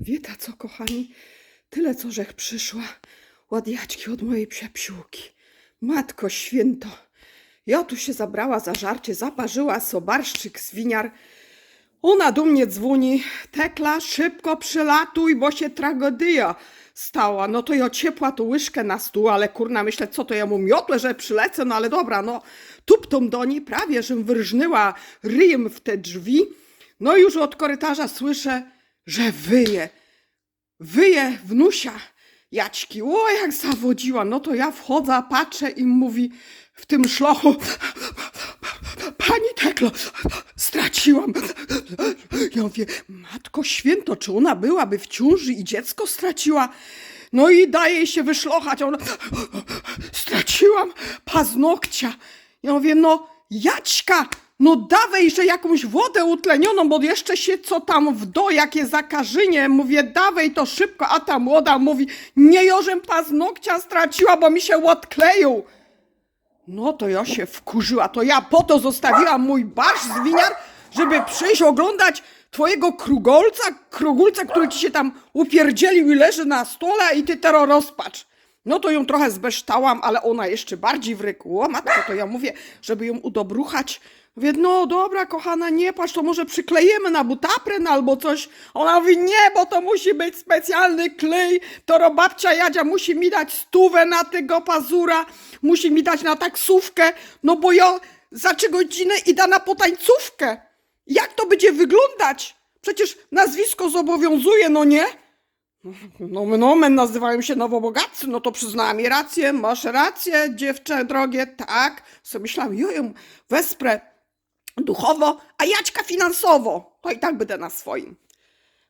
Wieta co, kochani? Tyle, co żech przyszła. Ładjaczki od mojej psiapsiłki. Matko święto. Ja tu się zabrała za żarcie, zaparzyła sobarszczyk z winiar. Ona do mnie dzwoni. Tekla, szybko przylatuj, bo się tragedia stała. No to ja ciepła tu łyżkę na stół, ale kurna, myślę, co to ja mu miotle, że przylecę, no ale dobra, no. Tuptom do niej, prawie, żem wyrżnęła ryjem w te drzwi. No już od korytarza słyszę, że wyje. Wyje wnusia Jaćki. O, jak zawodziła. No to ja wchodzę, patrzę i mówi w tym szlochu Pani Teklo, straciłam. Ja mówię, matko święto, czy ona byłaby w ciąży i dziecko straciła? No i daje jej się wyszlochać. Ona, straciłam paznokcia. Ja mówię, no Jaćka, no dawaj, że jakąś wodę utlenioną, bo jeszcze się co tam w do, jakie zakażynie. Mówię, dawaj to szybko, a ta młoda mówi, nie jożem paznokcia straciła, bo mi się odkleił. No to ja się wkurzyła, to ja po to zostawiłam mój barsz z winiar, żeby przyjść oglądać twojego krugolca, krugulca, który ci się tam upierdzielił i leży na stole i ty teraz rozpacz. No to ją trochę zbeształam, ale ona jeszcze bardziej wrykła. Matko, to ja mówię, żeby ją udobruchać. Mówię, no dobra, kochana, nie patrz, to może przyklejemy na butapren albo coś. Ona mówi, nie, bo to musi być specjalny klej. To babcia Jadzia musi mi dać stówę na tego pazura, musi mi dać na taksówkę, no bo ja za trzy godziny idę na potańcówkę. Jak to będzie wyglądać? Przecież nazwisko zobowiązuje, no nie? No, nomen nazywają się nowobogatcy, no to przyznałam jej rację, masz rację, dziewczę drogie, tak. Sobie myślałam, joją, wesprę duchowo, a Jaćka finansowo. To i tak będę na swoim.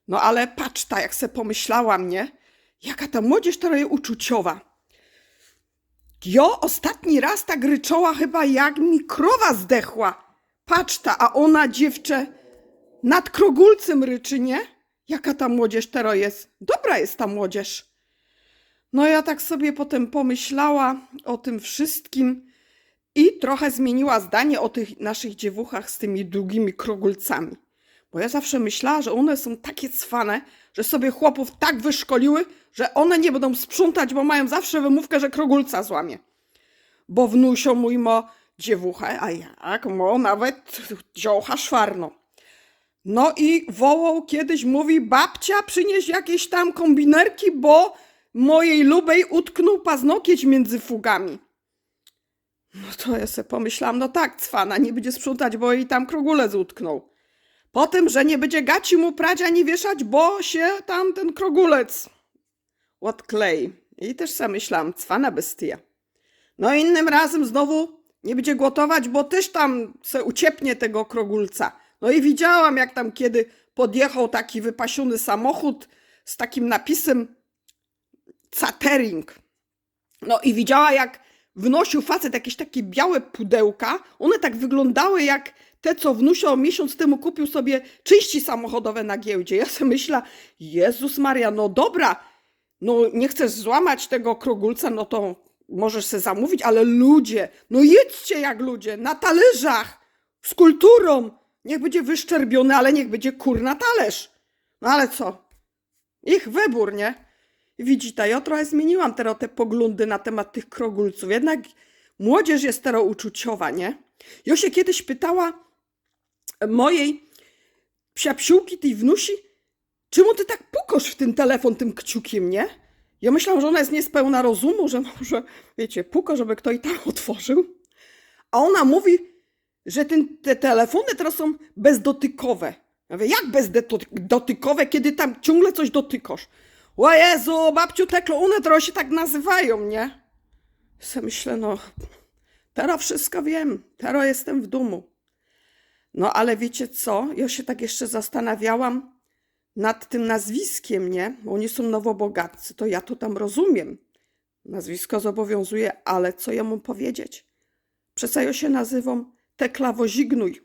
No ale patrz ta, jak se pomyślałam, nie? Jaka ta młodzież jest uczuciowa. Jo, ostatni raz tak ryczała chyba jak mi krowa zdechła. Patrz ta, a ona dziewczę nad krogulcem ryczy, nie? Jaka ta młodzież teraz jest? Dobra jest ta młodzież. No ja tak sobie potem pomyślała o tym wszystkim i trochę zmieniła zdanie o tych naszych dziewuchach z tymi długimi krogulcami. Bo ja zawsze myślała, że one są takie cwane, że sobie chłopów tak wyszkoliły, że one nie będą sprzątać, bo mają zawsze wymówkę, że krogulca złamie. Bo wnusio mój mo dziewuchę, a jak mo nawet dziołcha szwarno. No i wołał kiedyś, mówi, babcia przynieś jakieś tam kombinerki, bo mojej lubej utknął paznokieć między fugami. No to ja sobie pomyślałam, no tak, cwana, nie będzie sprzątać, bo jej tam krogulec utknął. Potem, że nie będzie gaci mu prać ani wieszać, bo się tam ten krogulec odklei. I też sobie myślałam, cwana bestia. No innym razem znowu nie będzie gotować, bo też tam se uciepnie tego krogulca. No i widziałam, jak tam kiedy podjechał taki wypasiony samochód z takim napisem catering. No i widziała, jak wnosił facet jakieś takie białe pudełka. One tak wyglądały jak te, co wnusio miesiąc temu kupił sobie czyści samochodowe na giełdzie. Ja sobie myślę, Jezus Maria, no dobra, no nie chcesz złamać tego krogulca, no to możesz se zamówić, ale ludzie, no jedźcie jak ludzie, na talerzach, z kulturą. Niech będzie wyszczerbiony, ale niech będzie kurna talerz. No ale co? Ich wybór, nie? I Widzicie, ja trochę zmieniłam teraz te poglądy na temat tych krogulców. Jednak młodzież jest teraz uczuciowa, nie? Ja się kiedyś pytała mojej psiapsiłki, tej wnusi, czemu ty tak pukosz w ten telefon tym kciukiem, nie? Ja myślałam, że ona jest niespełna rozumu, że może, wiecie, puko, żeby ktoś tam otworzył. A ona mówi, że ten, te telefony teraz są bezdotykowe. Ja mówię, jak bezdotykowe, kiedy tam ciągle coś dotykasz? O Jezu, babciu Teklo, one teraz się tak nazywają, nie? Se myślę, no, teraz wszystko wiem, teraz jestem w domu. No ale wiecie co, ja się tak jeszcze zastanawiałam nad tym nazwiskiem, nie? Bo oni są nowobogatcy, to ja to tam rozumiem. Nazwisko zobowiązuje, ale co ja mu powiedzieć? Przecież ja się nazywam Tekla Wozignuj.